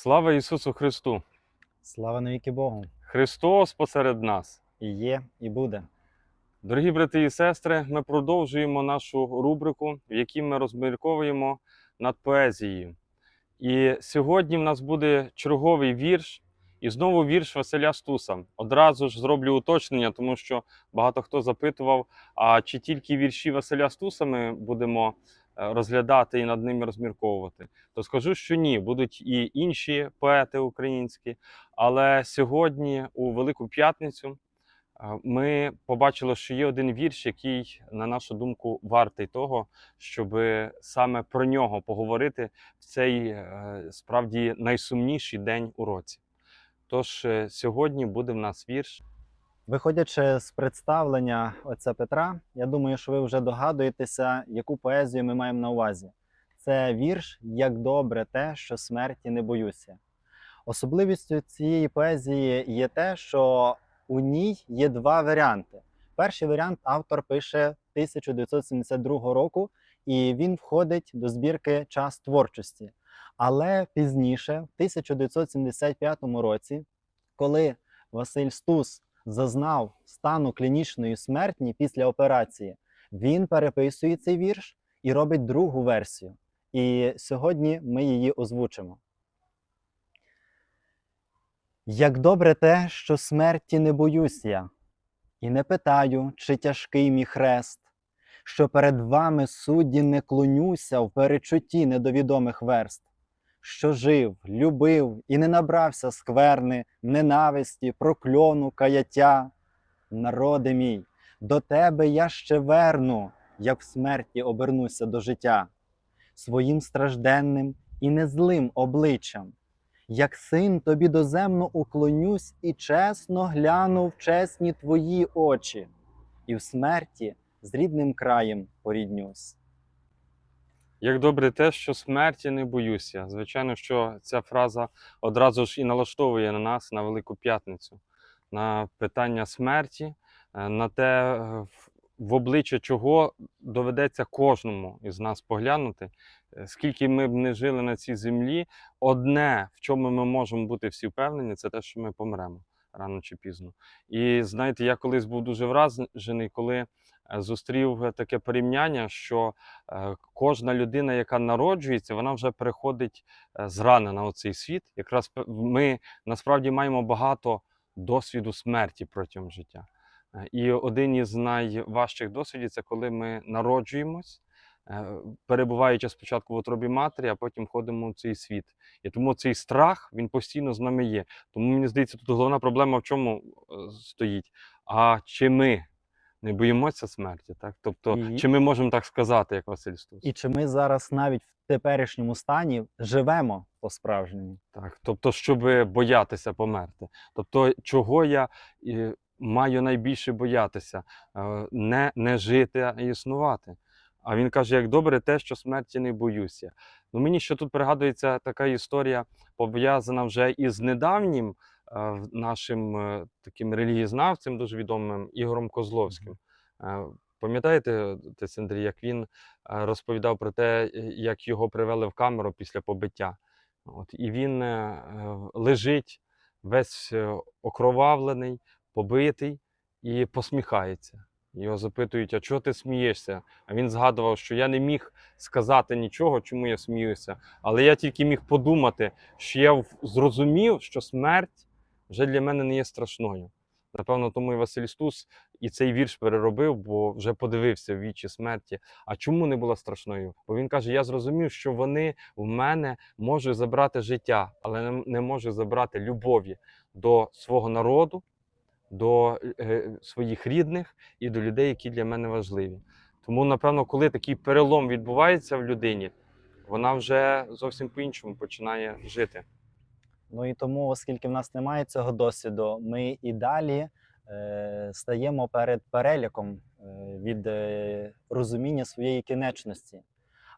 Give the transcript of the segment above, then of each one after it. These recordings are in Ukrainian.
Слава Ісусу Христу! Слава навіки Богу! Христос посеред нас. І є, і буде. Дорогі брати і сестри, ми продовжуємо нашу рубрику, в якій ми розмірковуємо над поезією. І сьогодні в нас буде черговий вірш, і знову вірш Василя Стуса. Одразу ж зроблю уточнення, тому що багато хто запитував, а чи тільки вірші Василя Стуса ми будемо розглядати і над ними розмірковувати. То скажу, що ні, будуть і інші поети українські. Але сьогодні, у Велику П'ятницю, е, ми побачили, що є один вірш, який, на нашу думку, вартий того, щоб саме про нього поговорити в цей е, справді найсумніший день у році. Тож е, сьогодні буде в нас вірш. Виходячи з представлення отця Петра, я думаю, що ви вже догадуєтеся, яку поезію ми маємо на увазі. Це вірш Як добре те, що смерті не боюся. Особливістю цієї поезії є те, що у ній є два варіанти. Перший варіант автор пише 1972 року, і він входить до збірки Час творчості. Але пізніше, в 1975 році, коли Василь Стус зазнав стану клінічної смерті після операції, він переписує цей вірш і робить другу версію. І сьогодні ми її озвучимо. Як добре те, що смерті не боюсь я, і не питаю, чи тяжкий мій хрест, що перед вами судді не клонюся в перечутті недовідомих верст, що жив, любив і не набрався скверни, ненависті, прокльону, каяття. Народи мій, до тебе я ще верну, як в смерті обернуся до життя, своїм стражденним і незлим обличчям, як син тобі доземно уклонюсь і чесно гляну в чесні твої очі, і в смерті з рідним краєм поріднюсь. Як добре те, що смерті не боюся. Звичайно, що ця фраза одразу ж і налаштовує на нас на Велику П'ятницю, на питання смерті, е, на те, е, в- обличчя чого доведеться кожному із нас поглянути. Е, Скільки ми б не жили на цій землі, одне, в чому ми можемо бути всі впевнені, це те, що ми помремо рано чи пізно. І знаєте, я колись був дуже вражений, коли зустрів е, таке порівняння, що е, кожна людина, яка народжується, вона вже приходить е, зранена у цей світ. Якраз ми насправді маємо багато досвіду смерті протягом життя. І один із найважчих досвідів це коли ми народжуємось, перебуваючи спочатку в утробі матері, а потім ходимо в цей світ. І тому цей страх він постійно з нами є. Тому мені здається, тут головна проблема в чому стоїть. А чи ми не боїмося смерті? Так? Тобто, І- чи ми можемо так сказати, як Василь Стус? І чи ми зараз навіть в теперішньому стані живемо по-справжньому? Так, тобто, щоб боятися померти. Тобто, чого я е, маю найбільше боятися? Е, Не, не жити, а існувати. А він каже: як добре те, що смерті не боюся. Ну, мені ще тут пригадується така історія, пов'язана вже із недавнім нашим е, таким релігієзнавцем, дуже відомим Ігорем Козловським. Пам'ятаєте, Андрій, як він розповідав про те, як його привели в камеру після побиття? От, і він е, лежить весь е, окровавлений, побитий і посміхається. Його запитують, а чого ти смієшся? А він згадував, що я не міг сказати нічого, чому я сміюся. Але я тільки міг подумати, що я зрозумів, що смерть вже для мене не є страшною. Напевно, тому і Василь Стус і цей вірш переробив, бо вже подивився в вічі смерті. А чому не була страшною? Бо він каже: я зрозумів, що вони в мене можуть забрати життя, але не- можуть забрати любові до свого народу, до е, своїх рідних і до людей, які для мене важливі. Тому, напевно, коли такий перелом відбувається в людині, вона вже зовсім по-іншому починає жити. Ну і тому, оскільки в нас немає цього досвіду, ми і далі е, стаємо перед переліком е, від е, розуміння своєї кінечності.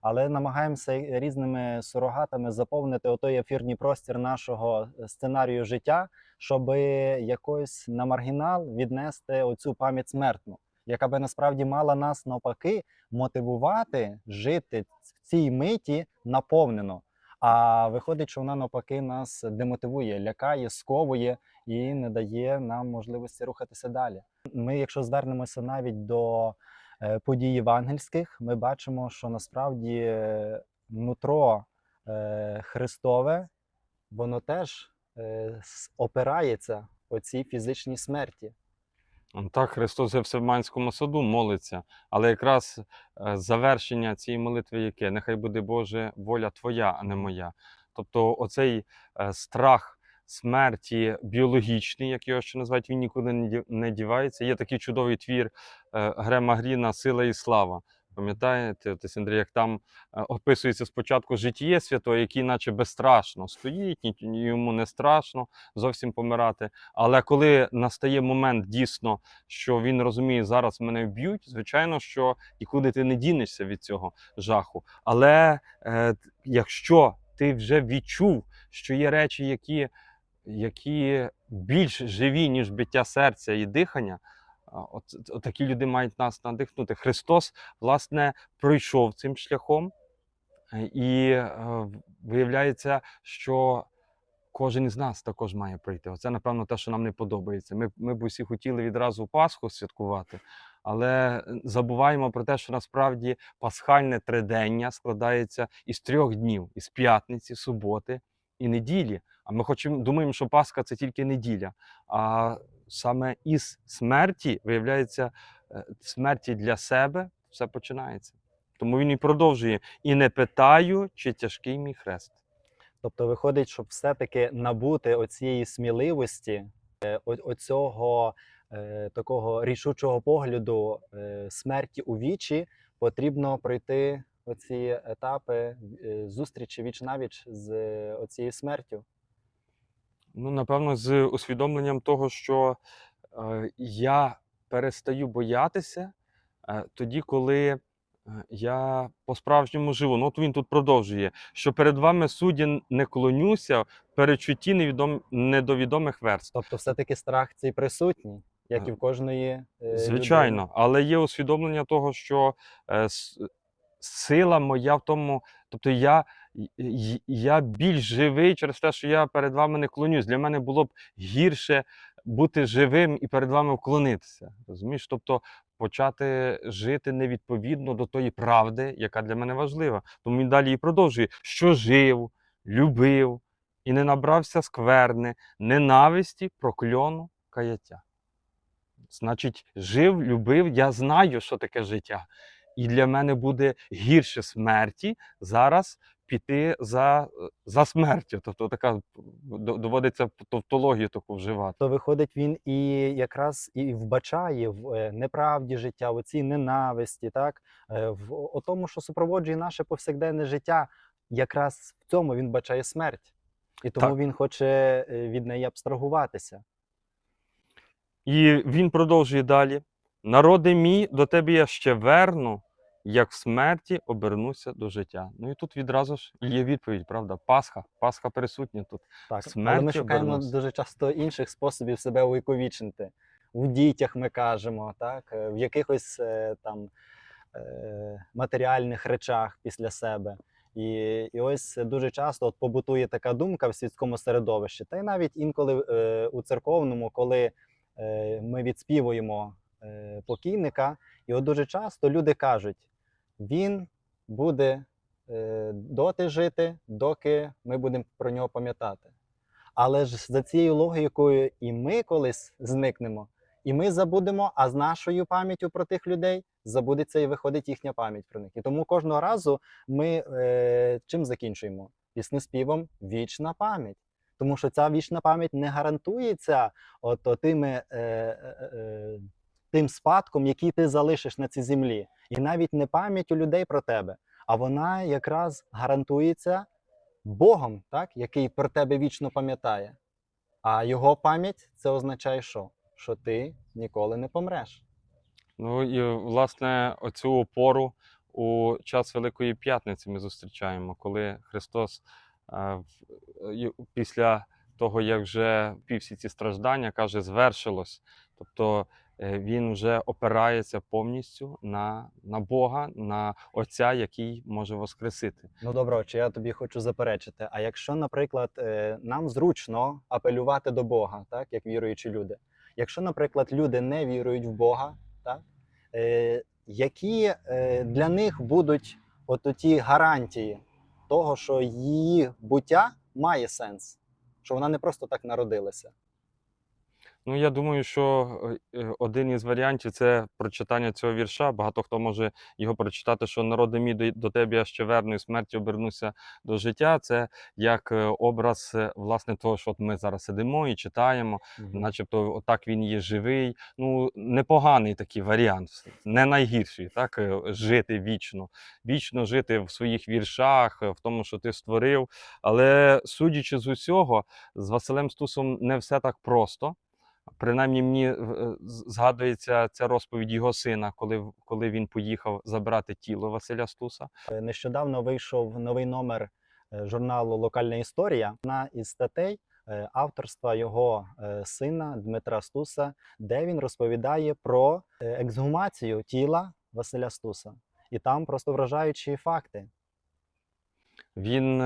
Але намагаємося різними сурогатами заповнити отой ефірний простір нашого сценарію життя, щоб якось на маргінал віднести оцю пам'ять смертну, яка би насправді мала нас навпаки мотивувати жити в цій миті наповнено, А виходить, що вона навпаки нас демотивує, лякає, сковує і не дає нам можливості рухатися далі. Ми, якщо звернемося навіть до е, подій євангельських, ми бачимо, що насправді нутро е, Христове, воно теж е, опирається по цій фізичній смерті. Так, Христос в Гефсиманському саду молиться, але якраз е, завершення цієї молитви яке? Нехай буде Боже воля Твоя, а не моя. Тобто оцей е, страх смерті біологічний, як його ще називають, він нікуди не дівається. Є такий чудовий твір е, Грема Гріна Сила і слава. Пам'ятаєте, отець Андрій, як там е, описується спочатку житіє святого, який наче безстрашно стоїть, йому не страшно зовсім помирати. Але коли настає момент дійсно, що він розуміє, зараз мене вб'ють, звичайно, що нікуди ти не дінешся від цього жаху. Але е, якщо ти вже відчув, що є речі, які, які більш живі, ніж биття серця і дихання. От, от такі люди мають нас надихнути. Христос, власне, пройшов цим шляхом, е, і е, виявляється, що кожен із нас також має прийти. Оце, напевно, те, що нам не подобається. Ми, ми б усі хотіли відразу Пасху святкувати, але е, забуваємо про те, що насправді пасхальне тридення складається із трьох днів: із п'ятниці, суботи і неділі. А ми хочемо, думаємо, що Пасха це тільки неділя. А саме із смерті, виявляється, е, смерті для себе все починається. Тому він і продовжує. І не питаю, чи тяжкий мій хрест. Тобто виходить, щоб все-таки набути оцієї сміливості, е, оцього е, такого рішучого погляду смерті у вічі, потрібно пройти оці етапи зустрічі віч навіч з оцією смертю. Ну, напевно, з усвідомленням того, що е, я перестаю боятися е, тоді, коли е, я по-справжньому живу. Ну, от він тут продовжує, що перед вами судді не клонюся перечутті невідом... недовідомих верств. Тобто, все-таки страх цей присутній, як і в кожної е, Звичайно, людини. але є усвідомлення того, що е, с- сила моя в тому, тобто я, я більш живий через те, що я перед вами не клонюсь. Для мене було б гірше бути живим і перед вами вклонитися. Розумієш? Тобто почати жити невідповідно до тої правди, яка для мене важлива. Тому він далі і продовжує, що жив, любив і не набрався скверни, ненависті, прокльону, каяття. Значить, жив, любив, я знаю, що таке життя. І для мене буде гірше смерті зараз піти за, за смертю. Тобто така доводиться тавтологію таку вживати. То виходить, він і якраз і вбачає в е, неправді життя, в цій ненависті, так е, в о тому, що супроводжує наше повсякденне життя. Якраз в цьому він бачає смерть, і тому Так. він хоче е, від неї абстрагуватися. І він продовжує далі: народи мій, до тебе я ще верну, як в смерті обернуся до життя. Ну і тут відразу ж є відповідь, правда? Пасха. Пасха присутня тут. Так, але ми шукаємо обернусь. дуже часто інших способів себе увіковічнити. В дітях ми кажемо, так, е, в якихось е, там е, матеріальних речах після себе. І, і ось дуже часто от побутує така думка в світському середовищі, та й навіть інколи е, у церковному, коли е, ми відспівуємо е, покійника, і от дуже часто люди кажуть, він буде е, доти жити, доки ми будемо про нього пам'ятати. Але ж за цією логікою і ми колись зникнемо, і ми забудемо, а з нашою пам'яттю про тих людей забудеться і виходить їхня пам'ять про них. І тому кожного разу ми е, чим закінчуємо? Піснеспівом вічна пам'ять. Тому що ця вічна пам'ять не гарантується от, тими, е, е, е, тим спадком, який ти залишиш на цій землі. І навіть не пам'ять у людей про тебе, а вона якраз гарантується Богом, так, який про тебе вічно пам'ятає. А його пам'ять це означає що? Що ти ніколи не помреш. Ну і власне оцю опору у час Великої П'ятниці ми зустрічаємо, коли Христос е, після того, як вже впів всі ці страждання, каже, звершилось. Тобто він вже опирається повністю на, на Бога, на Отця, який може воскресити. Ну добре, чи я тобі хочу заперечити. А якщо, наприклад, е, нам зручно апелювати до Бога, так як віруючі люди. Якщо, наприклад, люди не вірують в Бога, так е, які е, для них будуть от ті гарантії того, що її буття має сенс, що вона не просто так народилася. Ну, я думаю, що е, е, один із варіантів це прочитання цього вірша. Багато хто може його прочитати, що народи мій до, до тебе я ще верну і смерті обернуся до життя. Це як е, образ власне того, що от ми зараз сидимо і читаємо, начебто отак він є живий. Ну, непоганий такий варіант, не найгірший, так, жити вічно, вічно жити в своїх віршах, в тому, що ти створив. Але судячи з усього, з Василем Стусом не все так просто. Принаймні мені е, згадується ця розповідь його сина, коли, коли він поїхав забрати тіло Василя Стуса. Е, Нещодавно вийшов новий номер е, журналу Локальна історія. Одна із статей авторства його сина Дмитра Стуса, де він розповідає про ексгумацію тіла Василя Стуса. І там просто вражаючі факти. Він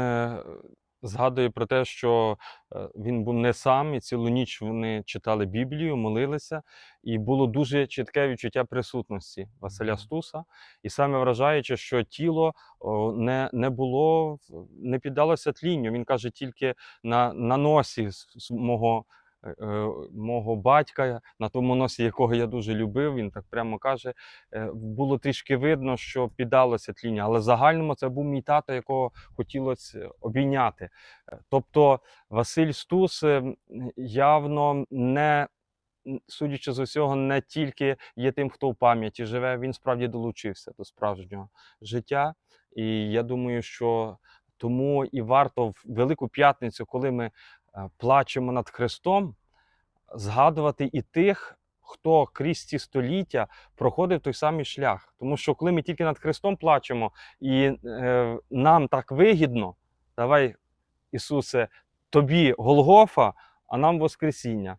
згадує про те, що е, він був не сам, і цілу ніч вони читали Біблію, молилися, і було дуже чітке відчуття присутності Василя Стуса. І саме вражаюче, що тіло не, не було, не піддалося тлінню. Він каже, тільки на, на носі мого. Е, е, Мого батька, на тому носі, якого я дуже любив, він так прямо каже, е, було трішки видно, що піддалося тління, але в загальному це був мій тато, якого хотілося обійняти. Тобто Василь Стус явно не. Судячи з усього, не тільки є тим, хто в пам'яті живе, він справді долучився до справжнього життя. І я думаю, що тому і варто в Велику П'ятницю, коли ми плачемо над Христом, згадувати і тих, хто крізь ці століття проходив той самий шлях. Тому що коли ми тільки над Христом плачемо, і е, нам так вигідно, давай, Ісусе, тобі Голгофа, а нам Воскресіння.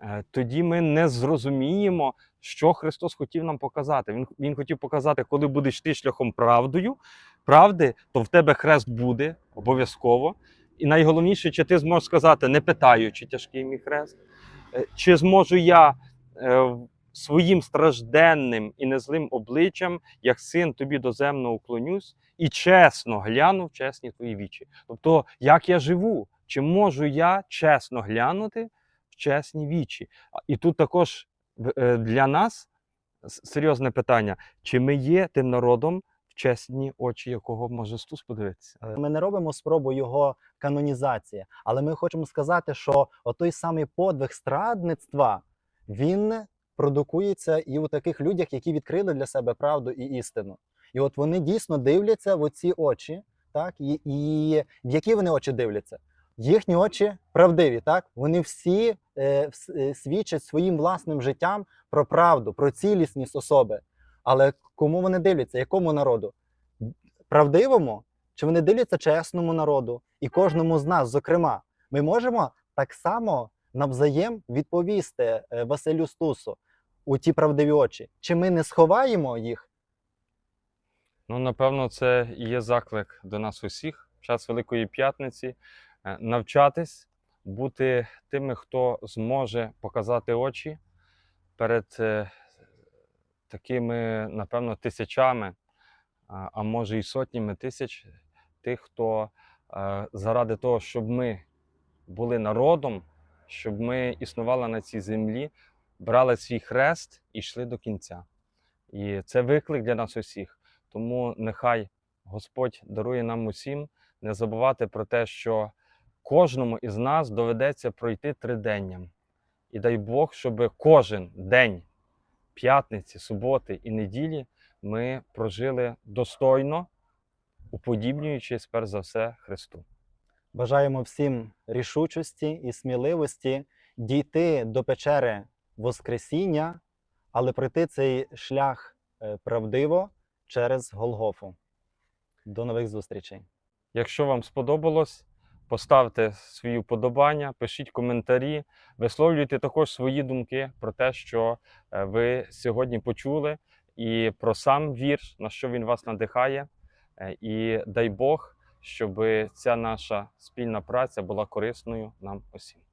Е, Тоді ми не зрозуміємо, що Христос хотів нам показати. Він, він хотів показати, коли будеш ти шляхом правдою, правди, то в тебе хрест буде обов'язково. І найголовніше, чи ти зможеш сказати, не питаючи тяжкий мій хрест, Е, чи зможу я е, своїм стражденним і незлим обличчям, як син тобі доземно уклонюсь, і чесно гляну в чесні твої вічі. Тобто, як я живу, чи можу я чесно глянути в чесні вічі? І тут також е, для нас серйозне питання: чи ми є тим народом, чесні очі якого може Стус подивитися? Ми не робимо спробу його канонізації, але ми хочемо сказати, що отой самий подвиг страдництва він продукується і у таких людях, які відкрили для себе правду і істину. І от вони дійсно дивляться в оці очі, так і, і в які вони очі дивляться? Їхні очі правдиві, так вони всі е, е, свідчать своїм власним життям про правду, про цілісність особи. Але кому вони дивляться? Якому народу? Правдивому чи вони дивляться чесному народу і кожному з нас, зокрема, ми можемо так само навзаєм відповісти е, Василю Стусу у ті правдиві очі. Чи ми не сховаємо їх? Ну, напевно, це і є заклик до нас усіх в час Великої П'ятниці е, навчатись бути тими, хто зможе показати очі перед е, такими, напевно, тисячами, а може і сотнями тисяч тих, хто е, заради того, щоб ми були народом, щоб ми існували на цій землі, брали свій хрест і йшли до кінця. І це виклик для нас усіх. Тому нехай Господь дарує нам усім не забувати про те, що кожному із нас доведеться пройти триденням. І дай Бог, щоб кожен день п'ятниці, суботи і неділі ми прожили достойно, уподібнюючись перш за все Христу. Бажаємо всім рішучості і сміливості дійти до печери Воскресіння, але пройти цей шлях е, правдиво через Голгофу. До нових зустрічей! Якщо вам сподобалось, поставте свої вподобання, пишіть коментарі, висловлюйте також свої думки про те, що е, ви сьогодні почули, і про сам вірш, на що він вас надихає. Е, І дай Бог, щоб ця наша спільна праця була корисною нам усім.